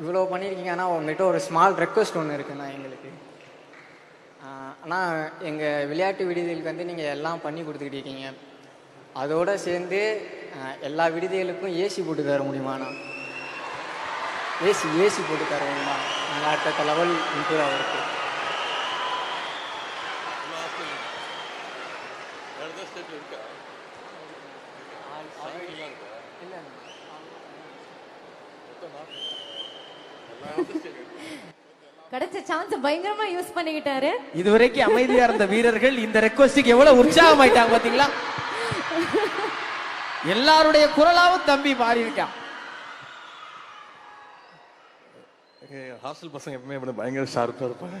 இவ்வளோ பண்ணியிருக்கீங்க. ஆனால் உங்கள்கிட்ட ஒரு ஸ்மால் ரெக்வஸ்ட் ஒன்று இருக்குண்ணா எங்களுக்கு. ஆனால் எங்கள் விளையாட்டு விடுதிகளுக்கு வந்து நீங்கள் எல்லாம் பண்ணி கொடுத்துக்கிட்டு இருக்கீங்க. அதோடு சேர்ந்து எல்லா விடுதிகளுக்கும் ஏசி போட்டு தர முடியுமாண்ணா ஏசி ஏசி போட்டு தர முடியுமா? நாங்கள் அடுத்த லெவல் இம்ப்ரூவ் ஆகிருக்கு கிடைச்ச சான்ஸ் பயங்கரமா யூஸ் பண்ணிக்கிட்டாரு. இதுவரைக்கும் அமைதியா இருந்த வீரர்கள் இந்த ரெக்வஸ்டுக்கு எவ்வளவு உற்சாகமாயிட்டாங்க பாத்தீங்களா? எல்லாருடைய குரலாவும் தம்பி மாறி இருக்கான் ஹாஸ்டல் பசங்க எப்பவுமே வந்து பயங்கர ஷார்ப்பாக இருப்பாங்க.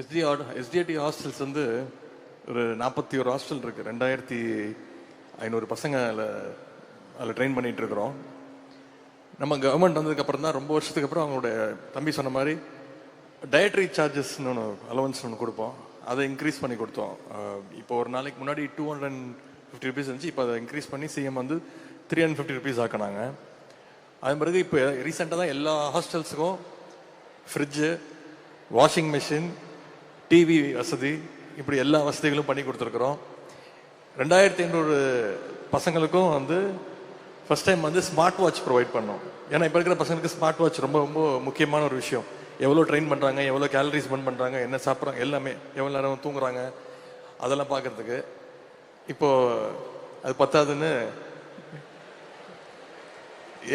எஸ்டி எஸ்டிஐடி ஹாஸ்டல்ஸ் வந்து ஒரு நாற்பத்தி ஒரு ஹாஸ்டல் இருக்கு. ரெண்டாயிரத்தி ஐநூறு பசங்க அதில் அதில் ட்ரெயின் பண்ணிட்டு இருக்கிறோம். நம்ம கவர்மெண்ட் வந்ததுக்கு அப்புறம் தான் ரொம்ப வருஷத்துக்கு அப்புறம் அவங்களோட தம்பி சொன்ன மாதிரி டயட்ரி சார்ஜஸ்னு ஒன்று அலவன்ஸ் ஒன்று கொடுப்போம். அதை இன்க்ரீஸ் பண்ணி கொடுத்தோம். இப்போ ஒரு நாளைக்கு முன்னாடி two hundred and fifty rupees இருந்துச்சு இப்போ அதை இன்க்ரீஸ் பண்ணி சிஎம் வந்து த்ரீ ஹண்ட்ரட் ஃபிஃப்டி ருபீஸ் ஆக்கினாங்க. அதன் பிறகு இப்போ ரீசெண்டாக தான் எல்லா ஹாஸ்டல்ஸுக்கும் ஃப்ரிட்ஜு வாஷிங் மிஷின் டிவி வசதி இப்படி எல்லா வசதிகளும் பண்ணி கொடுத்துருக்குறோம். ரெண்டாயிரத்தி ஐநூறு பசங்களுக்கும் வந்து ஃபர்ஸ்ட் டைம் வந்து ஸ்மார்ட் வாட்ச் ப்ரொவைட் பண்ணோம். ஏன்னா இப்போ இருக்கிற பசங்களுக்கு ஸ்மார்ட் வாட்ச் ரொம்ப ரொம்ப முக்கியமான ஒரு விஷயம். எவ்வளோ ட்ரெயின் பண்ணுறாங்க எவ்வளோ கேலரிஸ் பர்ன் பண்ணுறாங்க என்ன சாப்பிட்றாங்க எல்லாமே எவ்வளோ நேரம் தூங்குறாங்க அதெல்லாம் பார்க்கறதுக்கு. இப்போது அது பத்தாதுன்னு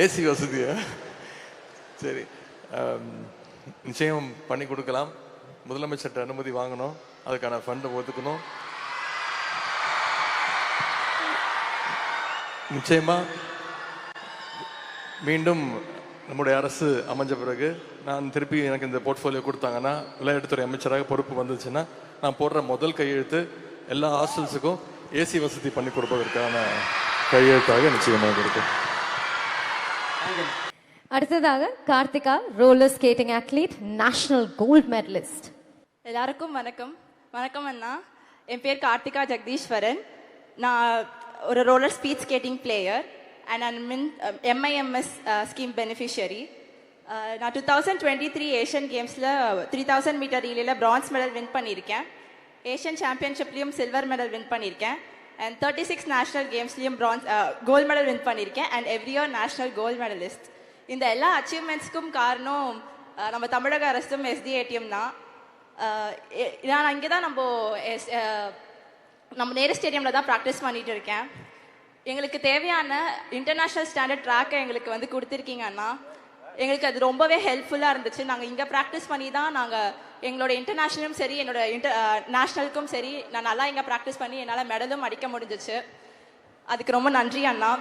ஏசி வசதியா? சரி நிச்சயம் பண்ணி கொடுக்கலாம். முதலமைச்சர்கிட்ட அனுமதி வாங்கணும். அதுக்கான ஃபண்டை ஒதுக்கணும். நிச்சயமா மீண்டும் நம்முடைய அரசு அமைஞ்ச பிறகு நான் திருப்பி எனக்கு இந்த போர்ட்ஃபோலியோ கொடுத்தாங்கன்னா விளையாட்டுத்துறை அமைச்சராக பொறுப்பு வந்துச்சுன்னா நான் போடுற முதல் கையெழுத்து எல்லா ஹாஸ்டல்ஸுக்கும் ஏசி வசதி பண்ணி கொடுப்பதற்கான கையெழுத்தாக நிச்சயமாக கொடுக்கும் அடுத்ததாக Karthika roller skating athlete national gold medalist எல்லாருக்கும் வணக்கம். வணக்கம் அண்ணா. என் பேர் கார்த்திகா ஜெகதீஸ்வரன். நான் ஒரு roller speed skating player and and மின் எம்ஐஎம்எஸ் ஸ்கீம் பெனிஃபிஷியரி நான் two thousand twenty three Asian கேம்ஸில் three thousand metre ரீலில் பிரான்ஸ் மெடல் வின் பண்ணியிருக்கேன். ஏஷியன் சாம்பியன்ஷிப்லேயும் சில்வர் மெடல் வின் பண்ணியிருக்கேன். அண்ட் தேர்ட்டி சிக்ஸ் நேஷனல் கேம்ஸ்லேயும் பிரான்ஸ் கோல்ட் மெடல் வின் பண்ணியிருக்கேன். And every year national gold medalist இந்த எல்லா அச்சீவ்மெண்ட்ஸ்க்கும் காரணம் நம்ம தமிழக அரசும் எஸ்டிஏடிஎம் தான். நான் இங்கே தான் நம்ம எஸ் நம்ம நேரு ஸ்டேடியமில் தான் ப்ராக்டிஸ் பண்ணிகிட்டு இருக்கேன். எங்களுக்கு தேவையான இன்டர்நேஷ்னல் ஸ்டாண்டர்ட் ட்ராக்கை எங்களுக்கு வந்து கொடுத்துருக்கீங்க அண்ணா. எங்களுக்கு அது ரொம்பவே ஹெல்ப்ஃபுல்லாக இருந்துச்சு. நாங்கள் இங்கே ப்ராக்டிஸ் பண்ணி தான் நாங்கள் எங்களோட இன்டர்நேஷ்னலும் சரி என்னோட இன்டர் நேஷ்னலுக்கும் சரி நான் நல்லா இங்கே ப்ராக்டிஸ் பண்ணி என்னால் மெடலும் அடிக்க முடிஞ்சிச்சு. அதுக்கு ரொம்ப நன்றி அண்ணா.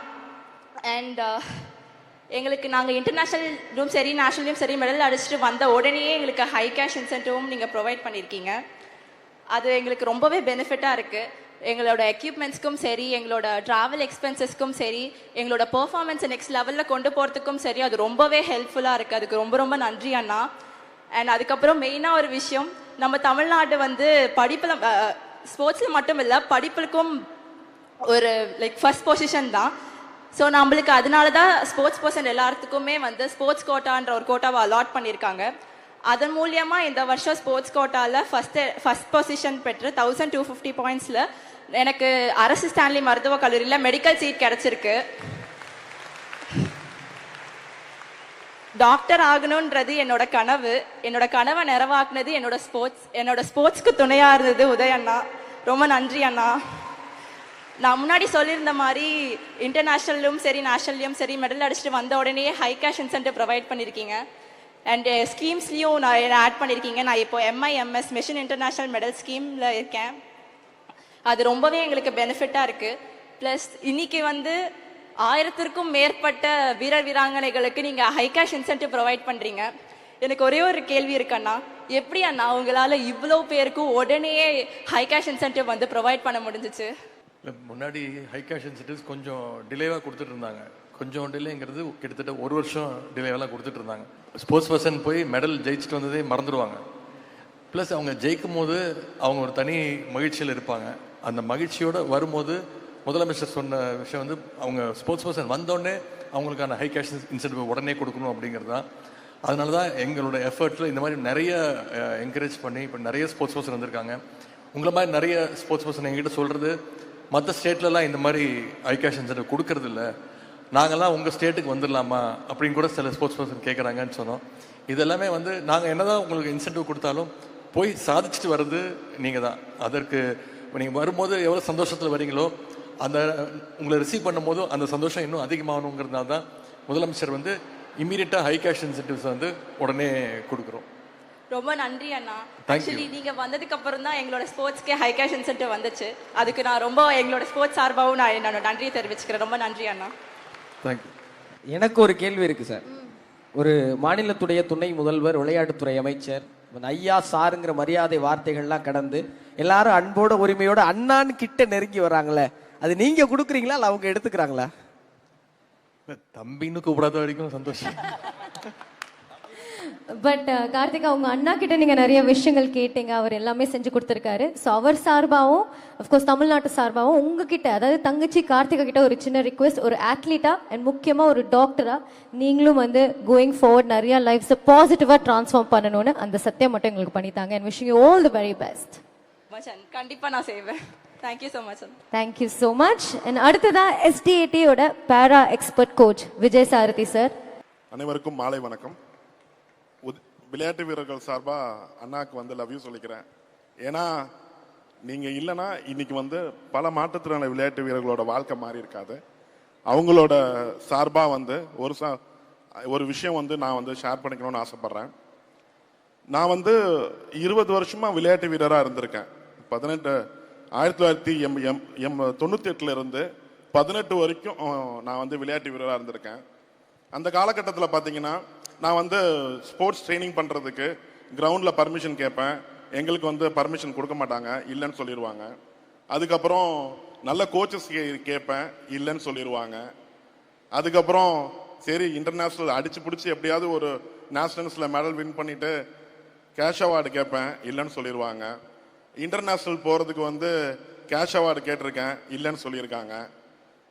அண்ட் எங்களுக்கு நாங்கள் இன்டர்நேஷ்னலும் சரி நேஷனல்லையும் சரி மெடல் அடிச்சுட்டு வந்த உடனேயே எங்களுக்கு ஹை கேஷ் இன்சென்டிவும் நீங்கள் ப்ரொவைட் பண்ணியிருக்கீங்க அது எங்களுக்கு ரொம்பவே பெனிஃபிட்டாக இருக்குது எங்களோட எக்யூப்மெண்ட்ஸ்க்கும் சரி எங்களோட ட்ராவல் எக்ஸ்பென்சஸ்க்கும் சரி எங்களோட பெர்ஃபார்மன்ஸை நெக்ஸ்ட் லெவலில் கொண்டு போகிறதுக்கும் சரி அது ரொம்பவே ஹெல்ப்ஃபுல்லாக இருக்குது அதுக்கு ரொம்ப ரொம்ப நன்றி அண்ணா. அண்ட் அதுக்கப்புறம் மெயினாக ஒரு விஷயம் நம்ம தமிழ்நாடு வந்து படிப்பில் ஸ்போர்ட்ஸில் மட்டும் இல்லை படிப்புக்கும் ஒரு லைக் ஃபர்ஸ்ட் பொசிஷன் தான். ஸோ நம்மளுக்கு அதனால தான் ஸ்போர்ட்ஸ் பர்சன் எல்லாத்துக்குமே வந்து ஸ்போர்ட்ஸ் கோட்டான்ற ஒரு கோட்டாவை அலாட் பண்ணியிருக்காங்க அதன் மூலியமாக இந்த வருஷம் ஸ்போர்ட்ஸ் கோட்டாவில் ஃபஸ்ட்டு ஃபஸ்ட் பொசிஷன் பெற்று தௌசண்ட் டூ ஃபிஃப்டி பாயிண்ட்ஸில் எனக்கு அரசு ஸ்டான்லி மருத்துவக் கல்லூரியில் மெடிக்கல் சீட் கிடச்சிருக்கு. டாக்டர் ஆகணுன்றது என்னோட கனவு. என்னோட கனவை நிறைவாக்குனது என்னோட ஸ்போர்ட்ஸ் என்னோட ஸ்போர்ட்ஸ்க்கு துணையாக இருந்தது உதய அண்ணா. ரொம்ப நன்றி அண்ணா. நான் முன்னாடி சொல்லியிருந்த மாதிரி இன்டர்நேஷ்னல்லையும் சரி நேஷனல்லையும் சரி மெடல் அடிச்சுட்டு வந்த உடனே ஹை கேஷ் இன்சென்டிவ் ப்ரொவைட் பண்ணியிருக்கீங்க. அண்ட் ஸ்கீம்ஸ்லையும் uh, நான் என்ன ஆட் பண்ணியிருக்கீங்க. நான் இப்போ எம்ஐஎம்எஸ் மிஷன் இன்டர்நேஷ்னல் மெடல் ஸ்கீமில் இருக்கேன். அது ரொம்பவே எங்களுக்கு பெனிஃபிட்டாக இருக்குது ப்ளஸ் இன்னைக்கு வந்து ஆயிரத்திற்கும் மேற்பட்ட வீரர் வீராங்கனைகளுக்கு நீங்கள் ஹை கேஷ் இன்சென்டிவ் ப்ரொவைட் பண்ணுறீங்க எனக்கு ஒரே ஒரு கேள்வி இருக்கு அண்ணா. எப்படி அண்ணா உங்களால் இவ்வளோ பேருக்கும் உடனே ஹை கேஷ் இன்சென்டிவ் வந்து ப்ரொவைட் பண்ண முடிஞ்சிச்சு? முன்னாடி ஹை கேஷ் இன்சென்டிவ்ஸ் கொஞ்சம் டிலேவாக கொடுத்துட்டு இருந்தாங்க. கொஞ்சம் டிலேங்கிறது கிட்டத்தட்ட ஒரு வருஷம் டிலேவெல்லாம் கொடுத்துட்டு இருந்தாங்க ஸ்போர்ட்ஸ் பர்சன் போய் மெடல் ஜெயிச்சுட்டு வந்ததே மறந்துடுவாங்க. ப்ளஸ் அவங்க ஜெயிக்கும் போது அவங்க ஒரு தனி மகிழ்ச்சியில் இருப்பாங்க. அந்த மகிழ்ச்சியோட வரும்போது முதலமைச்சர் சொன்ன விஷயம் வந்து அவங்க ஸ்போர்ட்ஸ் பர்சன் வந்தோடனே அவங்களுக்கான ஹை கேஷ் இன்சென்டிவ் உடனே கொடுக்கணும் அப்படிங்கிறது தான். அதனால தான் எங்களோட எஃபர்ட்ஸில் இந்த மாதிரி நிறைய என்கரேஜ் பண்ணி இப்போ நிறைய ஸ்போர்ட்ஸ் பர்சன் வந்திருக்காங்க. உங்களை மாதிரி நிறைய ஸ்போர்ட்ஸ் பர்சன் எங்கிட்ட சொல்கிறது மற்ற ஸ்டேட்லலாம் இந்த மாதிரி ஹை கேஷ் இன்சென்டிவ் கொடுக்கறதில்ல. இல்ல நாங்கெல்லாம் உங்கள் ஸ்டேட்டுக்கு வந்துடலாமா அப்படின்னு கூட சில ஸ்போர்ட்ஸ் பர்சன் கேட்குறாங்கன்னு சொன்னோம். இதெல்லாமே வந்து நாங்கள் என்னதான் உங்களுக்கு இன்சென்டிவ் கொடுத்தாலும் போய் சாதிச்சுட்டு வர்றது நீங்கள் தான் அதற்கு நீங்கள் வரும்போது எவ்வளோ சந்தோஷத்தில் வரீங்களோ அந்த உங்களை ரிசீவ் பண்ணும்போது அந்த சந்தோஷம் இன்னும் அதிகமாகணுங்கிறதுனால தான் முதலமைச்சர் வந்து இம்மீடியட்டாக ஹை கேஷ் இன்சென்டிவ்ஸ் வந்து உடனே கொடுக்குறோம். ரொம்ப நன்றி அண்ணா. ஆக்சுவலி நீங்க வந்ததுக்கு அப்புறம் தான் எங்களோட ஸ்போர்ட்ஸ்க்கே ஹை கேஷ் இன்சென்டிவ் வந்துச்சு. அதுக்கு நான் ரொம்ப எங்களோட ஸ்போர்ட்ஸ் சார்பாகவும் நான் என்னோட நன்றியை தெரிவிச்சுக்கிறேன். ரொம்ப நன்றி அண்ணா. தேங்க்யூ எனக்கு ஒரு கேள்வி இருக்கு சார் ஒரு மாநிலத்துடைய துணை முதல்வர் விளையாட்டுத்துறை அமைச்சர் ஐயா சாருங்கிற மரியாதை வார்த்தைகள்லாம் கடந்து எல்லாரும் அன்போட உரிமையோட அண்ணான்னு கிட்ட நெருங்கி வராங்களே அது நீங்க கொடுக்குறீங்களா இல்லை அவங்க எடுத்துக்கிறாங்களா? தம்பின்னு கூப்பிடாத வரைக்கும் சந்தோஷம். பட் கார்த்திகா உங்க அண்ணா கிட்ட நீங்க நிறைய விஷயங்கள் கேட்டீங்க. அவர் எல்லாமே செஞ்சு கொடுத்துருக்காரு. ஸோ அவர் சார்பாகவும் அஃப்கோர்ஸ் தமிழ்நாட்டு சார்பாகவும் உங்ககிட்ட அதாவது தங்கச்சி கார்த்திகா கிட்ட ஒரு சின்ன ரிக்வெஸ்ட் ஒரு ஆத்லீட்டா அண்ட் முக்கியமா ஒரு டாக்டரா நீங்களும் வந்து கோயிங் ஃபார்வர்ட் நிறைய லைஃப்ஸை பாசிட்டிவா ட்ரான்ஸ்ஃபார்ம் பண்ணணும்னு அந்த சத்தியம் மட்டும் எங்களுக்கு பண்ணித்தாங்க. And wishing you all the very best மச்சன் கண்டிப்பா நான் செய்வேன். Thank you so much thank you so much and அடுத்ததா எஸ்டிஏடியோட பேரா expert coach Vijay Sarathi sir அனைவருக்கும் மாலை வணக்கம். விளையாட்டு வீரர்கள் சார்பாக அண்ணாக்கு வந்து லவ் யூ சொல்லிக்கிறேன். ஏன்னா நீங்கள் இல்லைன்னா இன்னைக்கு வந்து பல மாற்றத்திலான விளையாட்டு வீரர்களோட வாழ்க்கை மாறி இருக்காது. அவங்களோட சார்பாக வந்து ஒரு சா ஒரு விஷயம் வந்து நான் வந்து ஷேர் பண்ணிக்கணும்னு ஆசைப்பட்றேன். நான் வந்து இருபது வருஷமாக விளையாட்டு வீரராக இருந்திருக்கேன். பதினெட்டு ஆயிரத்தி தொள்ளாயிரத்தி எம் எம் எம் தொண்ணூற்றி எட்டுலேருந்து பதினெட்டு வரைக்கும் நான் வந்து விளையாட்டு வீரராக இருந்திருக்கேன். அந்த காலகட்டத்தில் பார்த்தீங்கன்னா நான் வந்து ஸ்போர்ட்ஸ் ட்ரைனிங் பண்ணுறதுக்கு கிரவுண்டில் பர்மிஷன் கேட்பேன் எங்களுக்கு வந்து பர்மிஷன் கொடுக்க மாட்டாங்க. இல்லைன்னு சொல்லிடுவாங்க அதுக்கப்புறம் நல்ல கோச்சஸ் கேட்பேன் இல்லைன்னு சொல்லிடுவாங்க அதுக்கப்புறம் சரி இன்டர்நேஷ்னல் அடிச்சு பிடிச்சி எப்படியாவது ஒரு நேஷனல்ஸில் மெடல் வின் பண்ணிட்டு கேஷ் அவார்டு கேட்பேன் இல்லைன்னு சொல்லிடுவாங்க இன்டர்நேஷ்னல் போகிறதுக்கு வந்து கேஷ் அவார்டு கேட்டிருக்கேன். இல்லைன்னு சொல்லியிருக்காங்க.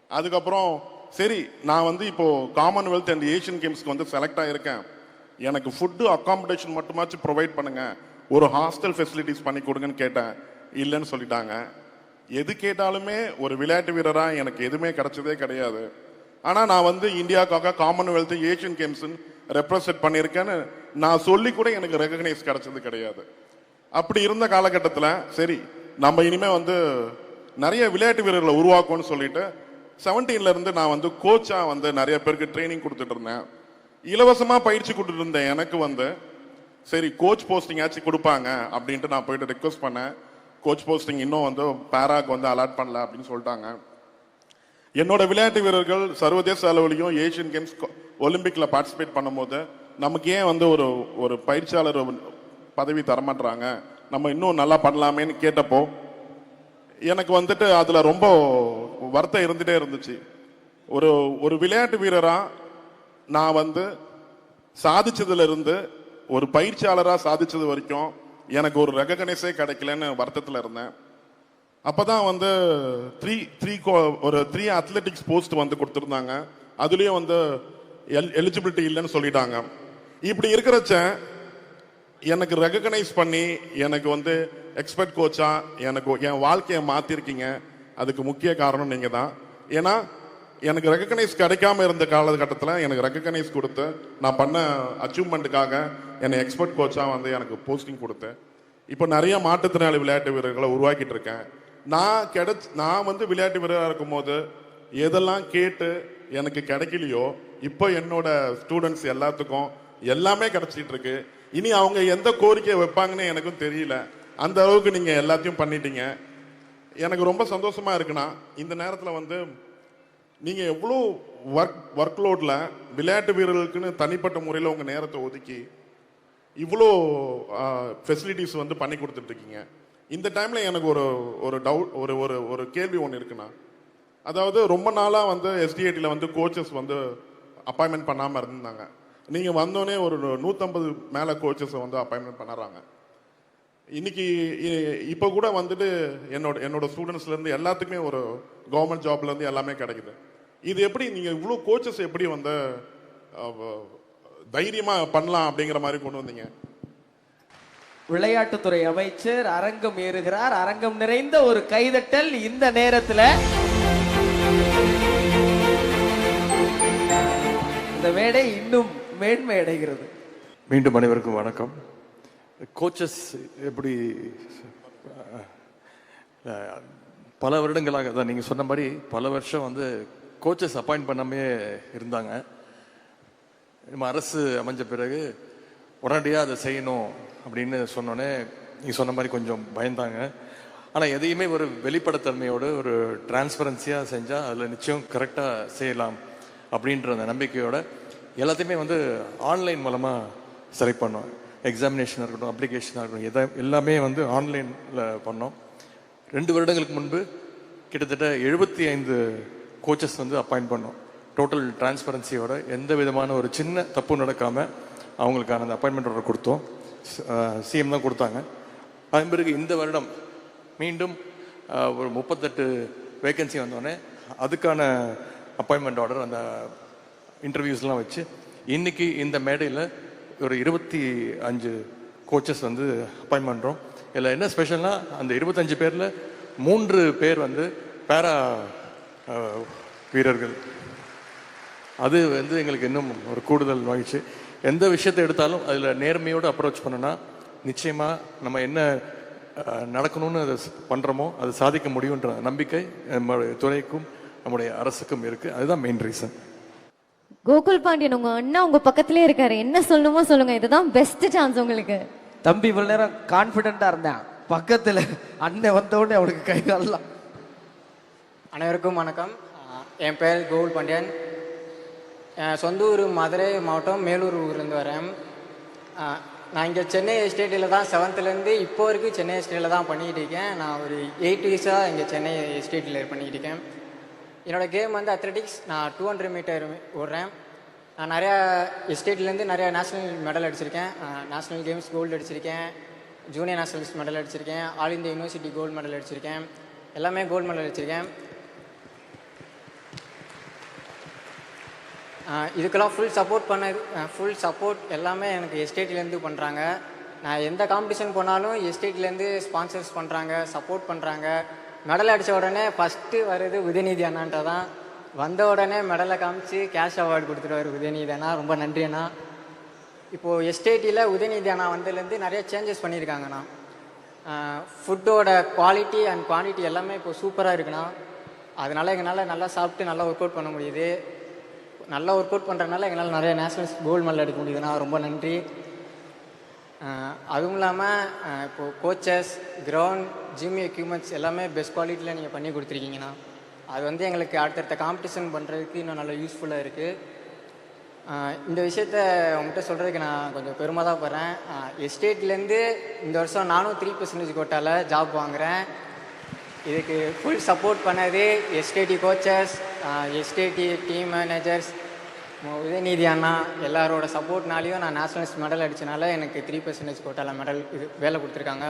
அதுக்கப்புறம் சரி நான் வந்து இப்போ காமன்வெல்த் அண்ட் ஏஷியன் கேம்ஸ்க்கு வந்து செலக்ட் ஆயிருக்கேன். எனக்கு ஃபுட்டு அக்காமடேஷன் மட்டுமாச்சும் ப்ரொவைட் பண்ணுங்க. ஒரு ஹாஸ்டல் ஃபெசிலிட்டிஸ் பண்ணி கொடுங்கன்னு கேட்டேன். இல்லைன்னு சொல்லிட்டாங்க. எது கேட்டாலுமே ஒரு விளையாட்டு வீரராக எனக்கு எதுவுமே கிடைச்சதே கிடையாது. ஆனால் நான் வந்து இந்தியாவுக்காக காமன்வெல்த் ஏஷியன் கேம்ஸ் ரெப்ரசன்ட் பண்ணியிருக்கேன்னு நான் சொல்லி கூட எனக்கு ரெகக்னைஸ் கிடைச்சது கிடையாது. அப்படி இருந்த காலகட்டத்தில் சரி நம்ம இனிமேல் வந்து நிறைய விளையாட்டு வீரர்களை உருவாக்கும்னு சொல்லிட்டு 17 இருந்து நான் வந்து கோச்சா வந்து நிறைய பேருக்கு ட்ரைனிங் கொடுத்துட்டு இருந்தேன். இலவசமா பயிற்சி கொடுத்துட்டு இருந்தேன். எனக்கு வந்து சரி கோச் போஸ்டிங் ஆச்சு கொடுப்பாங்க அப்படின்ட்டு நான் போயிட்டு ரெக்வஸ்ட் பண்ணேன். கோச் போஸ்டிங் இன்னும் வந்து பேராக்கு வந்து அலாட் பண்ணல அப்படின்னு சொல்லிட்டாங்க. என்னோட விளையாட்டு வீரர்கள் சர்வதேச அளவுலையும் ஏஷியன் கேம்ஸ் ஒலிம்பிக்ல பார்ட்டிசிபேட் பண்ணும்போது நமக்கு ஏன் வந்து ஒரு ஒரு பயிற்சியாளர் பதவி தரமாட்டுறாங்க நம்ம இன்னும் நல்லா பண்ணலாமேன்னு கேட்டப்போ எனக்கு வந்துட்டு அதுல ரொம்ப வருத்தம் இருந்துகிட்டே இருந்துச்சு. ஒரு ஒரு விளையாட்டு வீரராக நான் வந்து சாதிச்சதுலேருந்து ஒரு பயிற்சியாளராக சாதிச்சது வரைக்கும் எனக்கு ஒரு ரெகக்னைஸே கிடைக்கலன்னு வருத்தத்தில் இருந்தேன். அப்போ தான் வந்து த்ரீ த்ரீ ஒரு த்ரீ அத்லெட்டிக்ஸ் போஸ்ட் வந்து கொடுத்துருந்தாங்க. அதுலேயும் வந்து எல் எலிஜிபிலிட்டி இல்லைன்னு சொல்லிட்டாங்க. இப்படி இருக்கிறச்ச எனக்கு ரெகக்னைஸ் பண்ணி எனக்கு வந்து எக்ஸ்பர்ட் கோச்சா எனக்கு என் வாழ்க்கையை மாற்றிருக்கீங்க அதுக்கு முக்கிய காரணம் நீங்கள் தான். ஏன்னா எனக்கு ரெக்கக்னைஸ் கிடைக்காம இருந்த காலகட்டத்தில் எனக்கு ரெக்கக்னைஸ் கொடுத்து நான் பண்ண அச்சீவ்மெண்ட்டுக்காக என்னை எக்ஸ்பர்ட் கோச்சாக வந்து எனக்கு போஸ்டிங் கொடுத்து இப்போ நிறைய மாற்றுத்திறனாளி விளையாட்டு வீரர்களை உருவாக்கிட்டு இருக்கேன். நான் கிடைச்ச நான் வந்து விளையாட்டு வீரராக இருக்கும்போது எதெல்லாம் கேட்டு எனக்கு கிடைக்கலையோ இப்போ என்னோட ஸ்டூடெண்ட்ஸ் எல்லாத்துக்கும் எல்லாமே கிடைச்சிட்டு இருக்கு. இனி அவங்க எந்த கோரிக்கை வைப்பாங்கன்னு எனக்கும் தெரியல. அந்த அளவுக்கு நீங்கள் எல்லாத்தையும் பண்ணிட்டீங்க. எனக்கு ரொம்ப சந்தோஷமாக இருக்குன்னா இந்த நேரத்தில் வந்து நீங்கள் எவ்வளோ ஒர்க் ஒர்க் லோட்ல விளையாட்டு வீரர்களுக்குன்னு தனிப்பட்ட முறையில் உங்கள் நேரத்தை ஒதுக்கி இவ்வளோ ஃபெசிலிட்டிஸ் வந்து பண்ணி கொடுத்துட்ருக்கீங்க இந்த டைமில் எனக்கு ஒரு ஒரு டவுட் ஒரு ஒரு ஒரு கேள்வி ஒன்று இருக்குண்ணா அதாவது ரொம்ப நாளாக வந்து எஸ்டிஐடியில் வந்து கோச்சஸ் வந்து அப்பாயின்மெண்ட் பண்ணாமல் இருந்தாங்க நீங்கள் வந்தோடனே ஒரு நூற்றம்பது மேலே கோச்சஸை வந்து அப்பாயின்மெண்ட் பண்ணுறாங்க. இன்னைக்கு இ- இப்போ கூட வந்துட்டு என்னோட என்னோட ஸ்டூடெண்ட்ஸ்ல இருந்து எல்லாத்துக்குமே ஒரு கவர்மெண்ட் ஜாப்ல இருந்து எல்லாமே கிடைக்குது. இது எப்படி நீங்க இவ்வளோ கோச்சஸ் எப்படி வந்து அஹ், தைரியமா பண்ணலாம் அப்படிங்கிற மாதிரி கொண்டு வந்தீங்க? விளையாட்டுத்துறை அமைச்சர் அரங்கம் ஏறுகிறார். அரங்கம் நிறைந்த ஒரு கைதட்டல் இந்த நேரத்துல. இந்த மேடை இன்னும் மேன்மை அடைகிறது. மீண்டும் அனைவருக்கும் வணக்கம். கோச்சஸ் எப்படி பல வருடங்களாக தான் நீங்கள் சொன்ன மாதிரி பல வருஷம் வந்து கோச்சஸ் அப்பாயிண்ட் பண்ணாமே இருந்தாங்க. நம்ம அரசு அமைஞ்ச பிறகு உடனடியாக அதை செய்யணும் அப்படின்னு சொன்னோன்னே நீங்கள் சொன்ன மாதிரி கொஞ்சம் பயந்தாங்க. ஆனால் எதையுமே ஒரு வெளிப்படைத்தன்மையோடு ஒரு டிரான்ஸ்பரன்சியாக செஞ்சால் அதில் நிச்சயம் கரெக்டாக செய்யலாம் அப்படின்ற அந்த நம்பிக்கையோட எல்லாத்தையுமே வந்து ஆன்லைன் மூலமாக செலக்ட் பண்ணோம். எக்ஸாமினேஷனாக இருக்கட்டும் அப்ளிகேஷனாக இருக்கட்டும் எதை எல்லாமே வந்து ஆன்லைனில் பண்ணோம். ரெண்டு வருடங்களுக்கு முன்பு கிட்டத்தட்ட எழுபத்தி ஐந்து கோச்சஸ் வந்து அப்பாயிண்ட் பண்ணோம். டோட்டல் டிரான்ஸ்பரன்சியோட எந்த விதமான ஒரு சின்ன தப்பு நடக்காமல் அவங்களுக்கான அந்த அப்பாயின்மெண்ட் ஆர்டர் கொடுத்தோம். சிஎம் தான் கொடுத்தாங்க. அதன் பிறகு இந்த வருடம் மீண்டும் ஒரு முப்பத்தெட்டு வேகன்சி வந்தோடனே அதுக்கான அப்பாயின்மெண்ட் ஆர்டர் அந்த இன்டர்வியூஸ்லாம் வச்சு இன்றைக்கி இந்த மேடையில் ஒரு இருபத்தி அஞ்சு கோச்சஸ் வந்து அப்பாயின் பண்ணுறோம் இதில் என்ன ஸ்பெஷல்னா அந்த இருபத்தஞ்சு பேரில் மூன்று பேர் வந்து பேரா வீரர்கள். அது வந்து எங்களுக்கு இன்னும் ஒரு கூடுதல் மகிழ்ச்சி. எந்த விஷயத்தை எடுத்தாலும் அதில் நேர்மையோடு அப்ரோச் பண்ணனா நிச்சயமாக நம்ம என்ன நடக்கணும்னு அதை பண்ணுறோமோ அதை அது சாதிக்க முடியுன்ற நம்பிக்கை நம்முடைய துறைக்கும் நம்முடைய அரசுக்கும் இருக்குது அதுதான் மெயின் ரீசன் கோகுல் பாண்டியன் உங்க அண்ணா உங்க பக்கத்திலே இருக்காரு. என்ன சொல்லணுமோ சொல்லுங்க. இதுதான் பெஸ்ட் சான்ஸ் உங்களுக்கு. தம்பி இவ்வளவு நேரம் கான்பிடண்டா இருந்தான். பக்கத்துல அண்ணன் வந்த உடனே அவனுக்கு கை காலலாம். அனைவருக்கும் வணக்கம். என் பேர் கோகுல் பாண்டியன். சொந்த ஊர் மதுரை மாவட்டம் மேலூர் ஊர்லேருந்து வரேன். நான் இங்கே சென்னை எஸ்டேட்டில் தான் செவன்த்துலேருந்து இப்போ வரைக்கும் சென்னை எஸ்டேட்டில் தான் பண்ணிக்கிட்டு இருக்கேன். நான் ஒரு எயிட் இயர்ஸாக இங்கே சென்னை எஸ்டேட்டில் பண்ணிக்கிட்டு இருக்கேன். என்னோடய கேம் வந்து அத்லெட்டிக்ஸ் நான் டூ ஹண்ட்ரட் மீட்டர் ஓடுறேன். நான் நிறையா எஸ்டேட்லேருந்து நிறையா நேஷ்னல் மெடல் அடிச்சிருக்கேன். நேஷ்னல் கேம்ஸ் கோல்டு அடிச்சிருக்கேன். ஜூனியர் நேஷ்னல்ஸ் மெடல் அடிச்சிருக்கேன். All India university gold medal அடிச்சிருக்கேன். எல்லாமே கோல்டு மெடல் அடிச்சிருக்கேன். இதுக்கெல்லாம் ஃபுல் சப்போர்ட் பண்ண ஃபுல் சப்போர்ட் எல்லாமே எனக்கு எஸ்டேட்லேருந்து பண்ணுறாங்க நான் எந்த காம்படிஷன் போனாலும் எஸ்டேட்லேருந்து ஸ்பான்சர்ஸ் பண்ணுறாங்க சப்போர்ட் பண்ணுறாங்க மெடல் அடித்த உடனே ஃபஸ்ட்டு வர்றது உதயநிதி அண்ணான்ட்ட தான். வந்த உடனே மெடலை காமிச்சு கேஷ் அவார்டு கொடுத்துருவாரு உதயநிதி அண்ணா. ரொம்ப நன்றி அண்ணா. இப்போது எஸ்டேட்டில் உதயநிதி அண்ணா வந்ததுலேருந்து நிறைய சேஞ்சஸ் பண்ணியிருக்காங்கண்ணா ஃபுட்டோட குவாலிட்டி அண்ட் குவான்டிட்டி எல்லாமே இப்போ சூப்பராக இருக்குண்ணா. அதனால் எங்களால் நல்லா சாப்பிட்டு நல்லா ஒர்க் அவுட் பண்ண முடியுது. நல்லா ஒர்க் அவுட் பண்ணுறதுனால எங்களால் நிறைய நேஷனல்ஸ் கோல்டு மெடல் எடுக்க முடியுதுண்ணா ரொம்ப நன்றி. அதுவும் இல்லாமல் இப்போது கோச்சஸ் கிரவுண்ட் ஜிம் எக்யூப்மெண்ட்ஸ் எல்லாமே பெஸ்ட் குவாலிட்டியில் நீங்கள் பண்ணி கொடுத்துருக்கீங்கண்ணா. அது வந்து எங்களுக்கு அடுத்தடுத்த காம்படிஷன் பண்ணுறதுக்கு இன்னும் நல்லா யூஸ்ஃபுல்லாக இருக்குது இந்த விஷயத்த உங்கள்கிட்ட சொல்கிறதுக்கு நான் கொஞ்சம் பெருமை தான் போகிறேன் எஸ்டேட்லேருந்து இந்த வருஷம் நானும் த்ரீ பர்சன்டேஜ் கோட்டாவில் ஜாப் வாங்குகிறேன் இதுக்கு ஃபுல் சப்போர்ட் பண்ணது SDAT coaches SDAT team managers Udhayanidhi அண்ணா எல்லாரோட சப்போர்ட்னாலையும் நான் நேஷனல்ஸ் மெடல் அடித்தனால எனக்கு த்ரீ பர்சன்டேஜ் கோட்டாவில் மெடல் இது வேலை கொடுத்துருக்காங்க.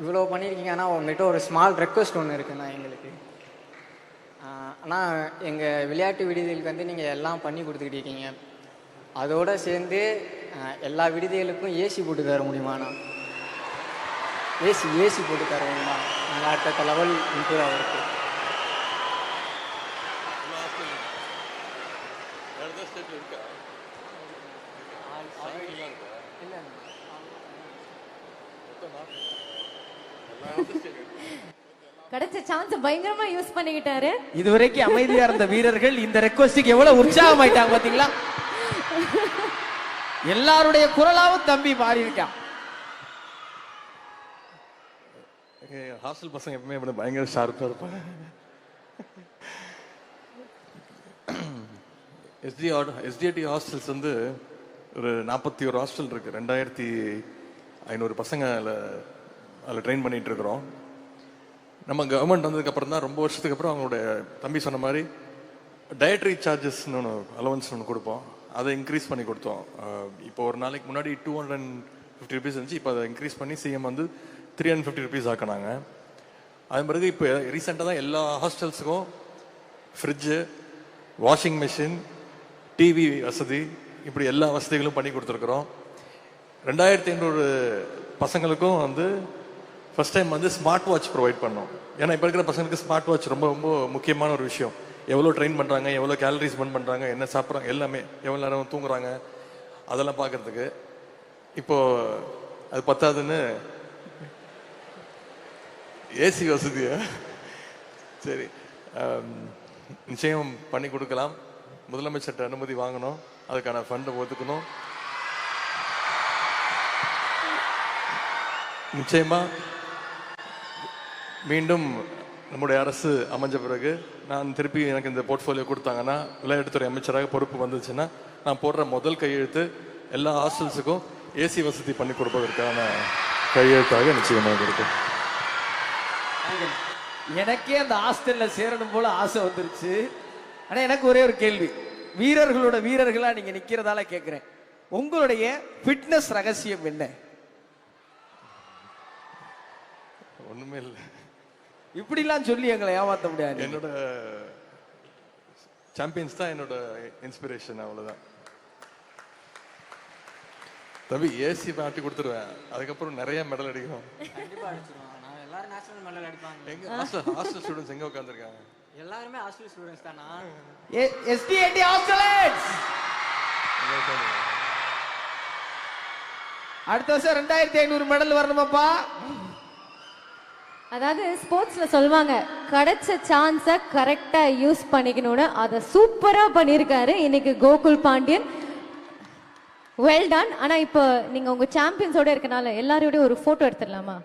இவ்வளோ பண்ணியிருக்கீங்க. ஆனால் உங்கள்கிட்ட ஒரு ஸ்மால் ரெக்வஸ்ட் ஒன்று இருக்குண்ணா எங்களுக்கு. ஆனால் எங்கள் விளையாட்டு விடுதிகளுக்கு வந்து நீங்கள் எல்லாம் பண்ணி கொடுத்துக்கிட்டு இருக்கீங்க. அதோடு சேர்ந்து எல்லா விடுதிகளுக்கும் ஏசி போட்டு தர முடியுமாண்ணா ஏசி ஏசி போட்டு தர முடியுமா? நாங்கள் அடுத்த லெவல் இம்ப்ரூவ் ஆகிருக்கு கிடைச்ச சான்ஸ் பயங்கரமா யூஸ் பண்ணிக்கிட்டாரு. இதுவரைக்கும் அமைதியா இருந்த வீரர்கள் இந்த ரெக்வஸ்டுக்கு எவ்வளவு உற்சாகமாயிட்டாங்க பாத்தீங்களா? எல்லாருடைய குரலாவும் தம்பி மாறி இருக்கான் ஹாஸ்டல் பசங்க எப்பவுமே வந்து பயங்கர ஷார்ப்பாக இருப்பாங்க. எஸ்டி எஸ்டிஐடி ஹாஸ்டல்ஸ் வந்து ஒரு நாற்பத்தி ஒரு ஹாஸ்டல் இருக்கு. ரெண்டாயிரத்தி ஐநூறு பசங்க அதில் அதில் ட்ரெயின் பண்ணிட்டு இருக்கிறோம். நம்ம கவர்மெண்ட் வந்ததுக்கு அப்புறம் தான் ரொம்ப வருஷத்துக்கு அப்புறம் அவங்களோட தம்பி சொன்ன மாதிரி டயட்ரி சார்ஜஸ்னு ஒன்று அலவன்ஸ் ஒன்று கொடுப்போம். அதை இன்க்ரீஸ் பண்ணி கொடுத்தோம். இப்போ ஒரு நாளைக்கு முன்னாடி two hundred and fifty rupees இருந்துச்சு இப்போ அதை இன்க்ரீஸ் பண்ணி சிஎம் வந்து த்ரீ ஹண்ட்ரட் ஃபிஃப்டி ருபீஸ் ஆக்கினாங்க. அதன் பிறகு இப்போ ரீசெண்டாக தான் எல்லா ஹாஸ்டல்ஸுக்கும் ஃப்ரிட்ஜு வாஷிங் மிஷின் டிவி வசதி இப்படி எல்லா வசதிகளும் பண்ணி கொடுத்துருக்குறோம். ரெண்டாயிரத்தி ஐநூறு பசங்களுக்கும் வந்து ஃபர்ஸ்ட் டைம் வந்து ஸ்மார்ட் வாட்ச் ப்ரொவைட் பண்ணோம். ஏன்னா இப்போ இருக்கிற பசங்களுக்கு ஸ்மார்ட் வாட்ச் ரொம்ப ரொம்ப முக்கியமான ஒரு விஷயம். எவ்வளோ ட்ரெயின் பண்ணுறாங்க எவ்வளோ கேலரிஸ் பர்ன் பண்ணுறாங்க என்ன சாப்பிட்றாங்க எல்லாமே எவ்வளோ நேரம் தூங்குறாங்க அதெல்லாம் பார்க்கறதுக்கு. இப்போது அது பத்தாதுன்னு ஏசி வசதியா? சரி நிச்சயம் பண்ணி கொடுக்கலாம். முதலமைச்சர்கிட்ட அனுமதி வாங்கணும். அதுக்கான ஃபண்டை ஒதுக்கணும். நிச்சயமாக மீண்டும் நம்முடைய அரசு அமைஞ்ச பிறகு நான் திருப்பி எனக்கு இந்த போர்ட்ஃபோலியோ கொடுத்தாங்கன்னா விளையாட்டுத்துறை அமைச்சராக பொறுப்பு வந்துச்சுன்னா நான் போடுற முதல் கையெழுத்து எல்லா ஹாஸ்டல்ஸுக்கும் ஏசி வசதி பண்ணி கொடுப்பதற்கான கையெழுத்தாக நிச்சயமாக இருக்கும். எனக்கே அந்த ஹாஸ்டல்ல சேரணும் போல ஆசை வந்துருச்சு. ஆனா எனக்கு ஒரே ஒரு கேள்வி. வீரர்களோட வீரர்களா நீங்க நிக்கிறதால கேக்குறேன். உங்களுடைய ஃபிட்னஸ் ரகசியம் என்ன? ஒண்ணுமே இல்லை. இப்படிலாம் சொல்லி எங்களை ஏமாத்த முடியாது. என்னோட சாம்பியன்ஸ் தான் என்னோட இன்ஸ்பிரேஷன் அவ்வளவுதான். தம்பி ஏசி மாட்டி கொடுத்துருவேன். அதுக்கப்புறம் நிறைய மெடல் எல்லாரும் நேஷனல் அடிப்பாங்க. எங்க ஹாஸ்டல் ஹாஸ்டல் ஸ்டூடெண்ட்ஸ் எங்க உட்காந்துருக்காங்க எல்லாருமே ஹாஸ்டல் ஸ்டூடெண்ட்ஸ் தானா? எஸ்டிஏடி ஹாஸ்டலர்ஸ் அடுத்த வருஷம் ரெண்டாயிரத்தி ஐநூறு மெடல் வரணுமாப்பா? அதாவது ஸ்போர்ட்ஸ்ல சொல்லுவாங்க கிடைச்ச சான்ஸை கரெக்டா யூஸ் பண்ணிக்கணும்னு. அதை சூப்பரா பண்ணியிருக்காரு இன்னைக்கு கோகுல் பாண்டியன். வெல் டன் ஆனா இப்போ நீங்க உங்க சாம்பியன்ஸோட இருக்கனால எல்லாரோடய ஒரு போட்டோ எடுத்துடலாமா?